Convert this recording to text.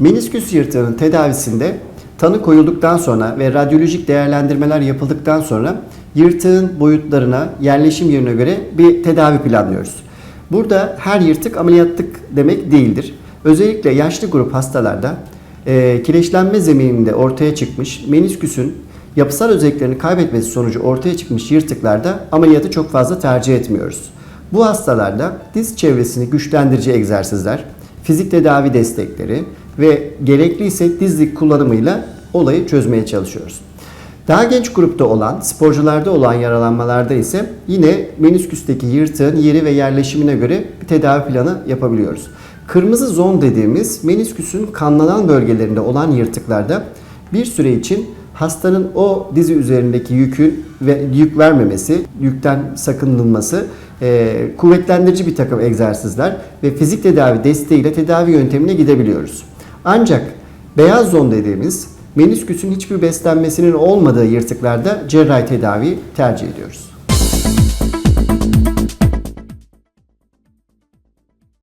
Menisküs yırtığının tedavisinde tanı koyulduktan sonra ve radyolojik değerlendirmeler yapıldıktan sonra yırtığın boyutlarına, yerleşim yerine göre bir tedavi planlıyoruz. Burada her yırtık ameliyatlık demek değildir. Özellikle yaşlı grup hastalarda e, kireçlenme zemininde ortaya çıkmış menisküsün yapısal özelliklerini kaybetmesi sonucu ortaya çıkmış yırtıklarda ameliyatı çok fazla tercih etmiyoruz. Bu hastalarda diz çevresini güçlendirici egzersizler, fizik tedavi destekleri ve gerekliyse dizlik kullanımıyla olayı çözmeye çalışıyoruz. Daha genç grupta olan, sporcularda olan yaralanmalarda ise yine menisküsteki yırtığın yeri ve yerleşimine göre bir tedavi planı yapabiliyoruz. Kırmızı zon dediğimiz menisküsün kanlanan bölgelerinde olan yırtıklarda bir süre için hastanın o dizi üzerindeki yükün ve yük vermemesi, yükten sakınılması, e, kuvvetlendirici bir takım egzersizler ve fizik tedavi desteğiyle tedavi yöntemine gidebiliyoruz. Ancak beyaz zon dediğimiz menisküsün hiçbir beslenmesinin olmadığı yırtıklarda cerrahi tedavi tercih ediyoruz.